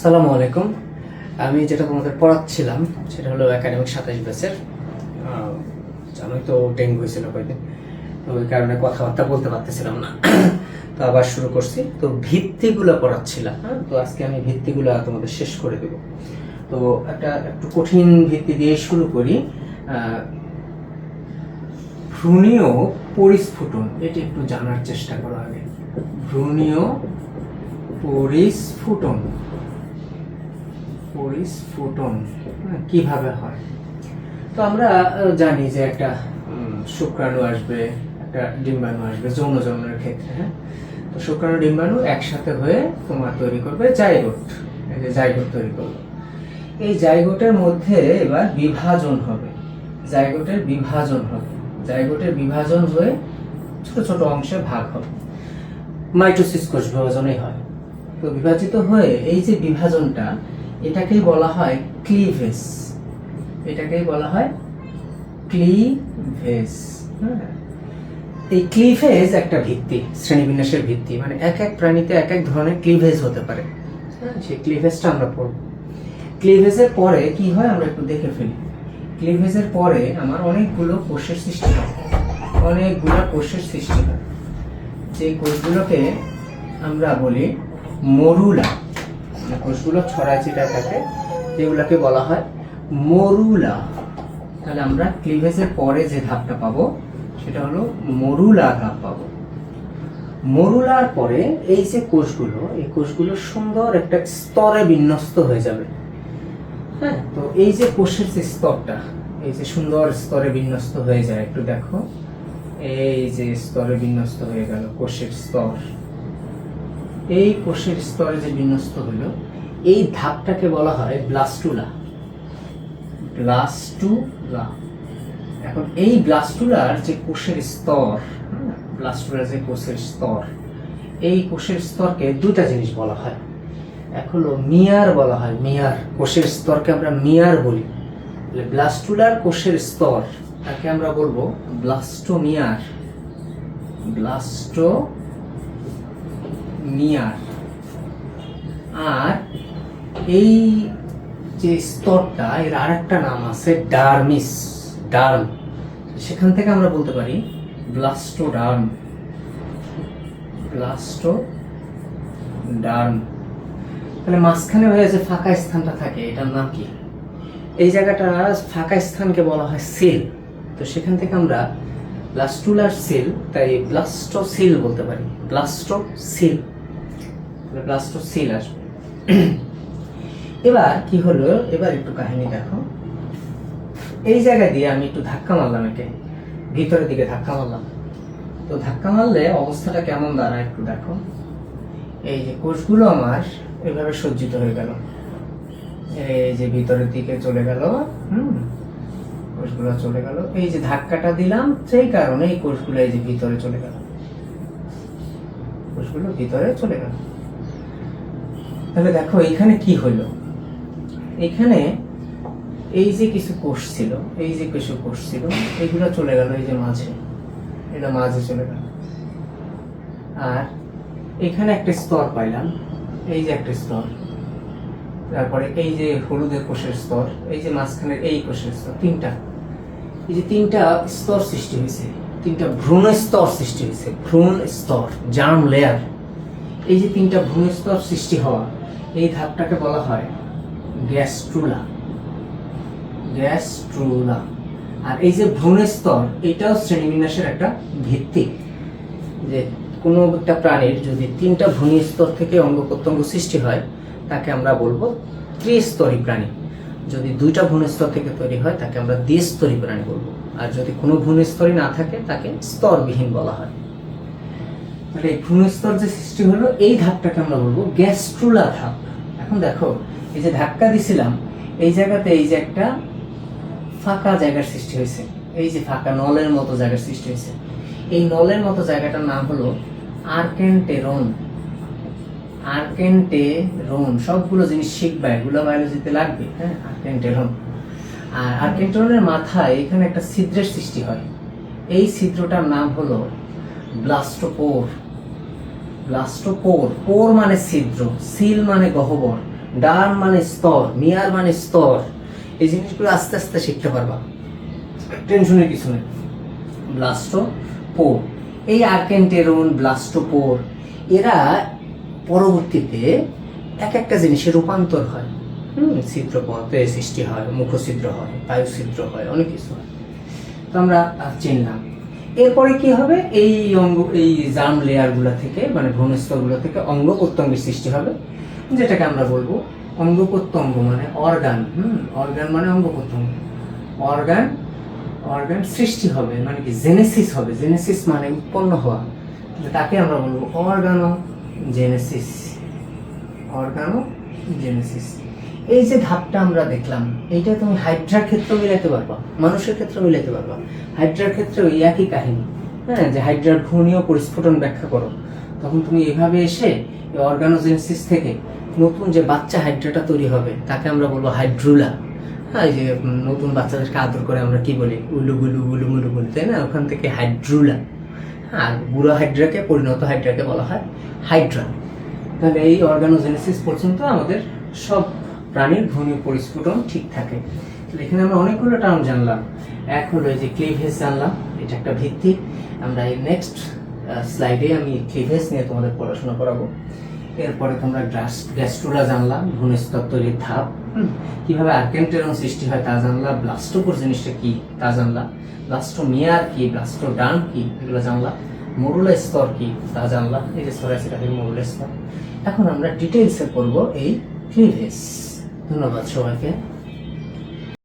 সালামু আলাইকুম। আমি যেটা তোমাদের পড়াচ্ছিলাম, সেটা হলো একাডেমিক সাতাশ ব্যাচের। জানোই তো ডেঙ্গু হয়েছিল কয়েকদিন। তো ওই কারণে কথাবার্তা বলতে পারতেছিলাম না। তো আবার শুরু করছি। তো ভিত্তিগুলো পড়াচ্ছিলাম হ্যাঁ? তো আজকে আমি ভিত্তিগুলো তোমাদের শেষ করে দেব। তো একটা একটু কঠিন ভিত্তি দিয়ে শুরু করি। ভ্রূণীয় পরিস্ফুটন, এটি একটু জানার চেষ্টা করো আগে। ভ্রূণীয় পরিস্ফুটন। পরিস্ফুটন হ্যাঁ, কীভাবে হয়? তো আমরা জানি যে একটা শুক্রাণু আসবে একটা ডিম্বাণু আসবে যৌন যৌনের ক্ষেত্রে হ্যাঁ? তো শুক্রাণু ডিম্বাণু একসাথে হয়ে তোমার তৈরি করবে জাইগোট এই যে জাইগোট তৈরি করবে এই জাইগোটের মধ্যে এবার বিভাজন হবে জাইগোটের বিভাজন হবে জাইগোটের বিভাজন হয়ে ছোট ছোট অংশে ভাগ হবে। মাইটোসিস কোষ বিভাজনই হয়। তো বিভাজিত হয়ে এই যে বিভাজনটা এটাকেই বলা হয় ক্লিভেজ এটাকেই বলা হয় ক্লিভেজ হ্যাঁ এই ক্লিভেজ একটা ভিত্তি, শ্রেণীবিন্যাসের ভিত্তি মানে এক এক প্রাণীতে এক এক ধরনের ক্লিভেজ হতে পারে। হ্যাঁ সেই ক্লিভেজটা আমরা পড়ব। ক্লিভেজের পরে কি হয় আমরা একটু দেখে ফেলি। ক্লিভেজের পরে আমার অনেকগুলো কোষের সৃষ্টি হয়। অনেকগুলো কোষের সৃষ্টি হয়। যে কোষগুলোকে আমরা বলি মরুলা। যে কোষগুলো ছড়ায় ছিটা থাকে, যেগুলোকে বলা হয় মরুলা। তাহলে আমরা ক্লিভেজের পরে যে ধাপটা পাবো, সেটা হলো মরুলা ধাপ পাবো। মরুলার পরে এই যে কোষগুলো, এই কোষগুলো সুন্দর একটা স্তরে বিন্যস্ত হয়ে যাবে। হ্যাঁ তো এই যে কোষের যে স্তরটা, এই যে সুন্দর স্তরে বিন্যস্ত হয়ে যায়, একটু দেখো। এই যে স্তরে বিন্যস্ত হয়ে গেল কোষের স্তর। এই কোষের স্তরে যে বিন্যস্ত হলো, এই ধাপটাকে বলা হয় ব্লাস্টুলা। ব্লাস্টুলা। এখন এই ব্লাস্টুলার যে কোষের স্তর ব্লাস্টুলার যে কোষের স্তর, এই কোষের স্তরকে দুটা জিনিস বলা হয়। এক হলো মিয়ার বলা হয়, মিয়ার। কোষের স্তরকে আমরা মিয়ার বলি। ব্লাস্টুলার কোষের স্তর, তাকে আমরা বলব ব্লাস্টোমিয়ার। ব্লাস্টো মিয়ার আর এই যে স্তরটা, এর আরেকটা নাম আছে ডার্মিস, ডার্ম। সেখান থেকে আমরা বলতে পারি ব্লাস্টোডার্ম। ব্লাস্টো ডার্ম তাহলে মাঝখানে হয়ে যে ফাঁকা স্থানটা থাকে, এটার নাম কি? এই জায়গাটা ফাঁকা স্থানকে বলা হয় সেল। তো সেখান থেকে আমরা ব্লাস্টুলার সেল, তাই ব্লাস্টোসিল বলতে পারি। ব্লাস্টোসিল। ব্লাস্টোসিল আসবে। এবার কি হলো? এবার একটু কাহিনী দেখো। এই জায়গা দিয়ে আমি একটু ধাক্কা মারলাম একে। ভিতরের দিকে ধাক্কা মারলাম। তো ধাক্কা মারলে অবস্থাটা কেমন দাঁড়ায় একটু দেখো। এই যে কোষগুলো আমার এভাবে সজ্জিত হয়ে গেল। এই যে ভিতরের দিকে চলে গেল, হুম, কোষগুলো চলে গেল। এই যে ধাক্কাটা দিলাম, সেই কারণে এই কোষগুলো এই যে ভিতরে চলে গেল। কোষগুলো ভিতরে চলে গেল। তাহলে দেখো এখানে কি হলো? এখানে এই যে কিছু কোষ ছিল, এই যে কিছু কোষ ছিল, এগুলো চলে গেল এই যে মাঝে। এটা মাঝে চলে গেল। আর এখানে একটা স্তর পাইলাম, এই যে একটা স্তর। তারপরে এই যে হলুদের কোষের স্তর, এই যে মাঝখানের এই কোষের স্তর, তিনটা। এই যে তিনটা স্তর সৃষ্টি হয়েছে, তিনটা ভ্রূণ স্তর সৃষ্টি হয়েছে, ভ্রূণ স্তর জার্ম লেয়ার এই যে তিনটা ভ্রূণ স্তর সৃষ্টি হওয়া এই ধাপটাকে বলা হয় গ্যাস্ট্রুলা। গ্যাস্ট্রুলা। আর এই যে ভ্রূণ স্তর এটাও শ্রেণীবিন্যাসের একটা ভিত্তি। যে কোনো একটা প্রাণীর যদি তিনটা ভূমি স্তর থেকে অঙ্গ প্রত্যঙ্গ সৃষ্টি হয়, তাকে আমরা বলব ত্রিস্তরী প্রাণী। যদি দুইটা ভূমিস্তর থেকে তৈরি হয়, তাকে আমরা দ্বিস্তরী প্রাণী বলব। আর যদি কোনো ভূমিস্তরই না থাকে, তাকে স্তরবিহীন বলা হয়। তাহলে এই ভূমিস্তর যে সৃষ্টি হলো, এই ধাপটাকে আমরা বলব গ্যাস্ট্রুলা ধাপ। এখন দেখো, এই যে ধাক্কা দিছিলাম, এই জায়গাতে এই যে একটা ফাঁকা জায়গার সৃষ্টি হয়েছে। এই যে ফাঁকা নলের মতো জায়গার সৃষ্টি হয়েছে। এই নলের মতো জায়গাটার নাম হলো আর্কেন্টেরন। আর্কেন্টেরন, সবগুলো জিনিস শিখবা, এগুলো বায়োলজিতে লাগবে হ্যাঁ আর্কেন্টেরন। আর আর্কেন্টেরনের মাথায় এখানে একটা ছিদ্রের সৃষ্টি হয়। এই ছিদ্রটার নাম হলো ব্লাস্টোপোর। ব্লাস্টোপোর পোর মানে ছিদ্র, সিল মানে গহ্বর ডার্ম মানে স্তর, মিয়ার মানে স্তর। এই জিনিসগুলো আস্তে আস্তে শিখতে পারবা। টেনশনের কিছু নেই। ব্লাস্টোপোর এই আর্কেন্টেরন ব্লাস্টোপোর এরা পরবর্তীতে এক একটা জিনিসের রূপান্তর হয়। হুম ছিদ্রপথে সৃষ্টি হয়, মুখছিদ্র হয় বায়ু ছিদ্র হয়, অনেক কিছু হয়। তো আমরা চিনলাম। এরপরে কি হবে? এই অঙ্গ, এই জার্ম লেয়ারগুলো থেকে মানে ভ্রূণস্তরগুলো থেকে অঙ্গ প্রত্যঙ্গের সৃষ্টি হবে, যেটাকে আমরা বলব অঙ্গ প্রত্যঙ্গ মানে অর্গান হুম অর্গান মানে অঙ্গ প্রত্যঙ্গ। অর্গান অর্গান সৃষ্টি হবে মানে কি জেনেসিস হবে। জেনেসিস মানে উৎপন্ন হওয়া। তাকে আমরা বলব অর্গানো জেনেসিস অর্গানো জেনেসিস এই যে ধাপটা আমরা দেখলাম, এইটা তুমি হাইড্রার ক্ষেত্রে মিলাতে পারবা, মানুষের ক্ষেত্রে মিলাতে পারবা। হাইড্রার ক্ষেত্রে ওই একই কাহিনী হ্যাঁ যে হাইড্রার ভ্রূণীয় পরিস্ফুটন ব্যাখ্যা করো। তখন তুমি এভাবে এসে অর্গানোজেনেসিস থেকে নতুন যে বাচ্চা হাইড্রাটা তৈরি হবে, তাকে আমরা বলব হাইড্রুলা। হ্যাঁ যে নতুন বাচ্চাদেরকে আদর করে আমরা কি বলি? উলু গুলু গুলু মুলু বলি তাই না? ওখান থেকে হাইড্রুলা। আর বুড়ো হাইড্রাকে পরিণত হাইড্রাকে বলা হয় হাইড্রা। তাহলে এই অর্গানোজেনেসিস পর্যন্ত আমাদের সব প্রাণীর ভ্রূণীয় পরিস্ফুটন ঠিক থাকে। এখানে আমরা অনেকগুলো টার্ম জানলাম। এক হলো এই যে ক্লিভেজ জানলাম, এটা একটা ভিত্তি আমরা এই নেক্সট স্লাইডে আমি ক্লিভেজ নিয়ে তোমাদের পড়াশোনা করাবো। এরপরে তোমরা গ্যাস গ্যাস্ট্রোলা জানলাম ভ্রূণস্তর তৈরির ধাপ। কীভাবে আর্কেন্টেরন সৃষ্টি হয় তা জানলাম। ব্লাস্টোকোর জিনিসটা কি তা জানলাম। ব্লাস্টোমিয়ার কি ব্লাস্টোডার্ম কি, এগুলো জানলাম। মরুলা স্তর কি তা জানলাম। এই যে সরাসরি মরুলা স্তর। এখন আমরা ডিটেলসে করব এই ক্লিভেজ ধন্যবাদ সবাইকে।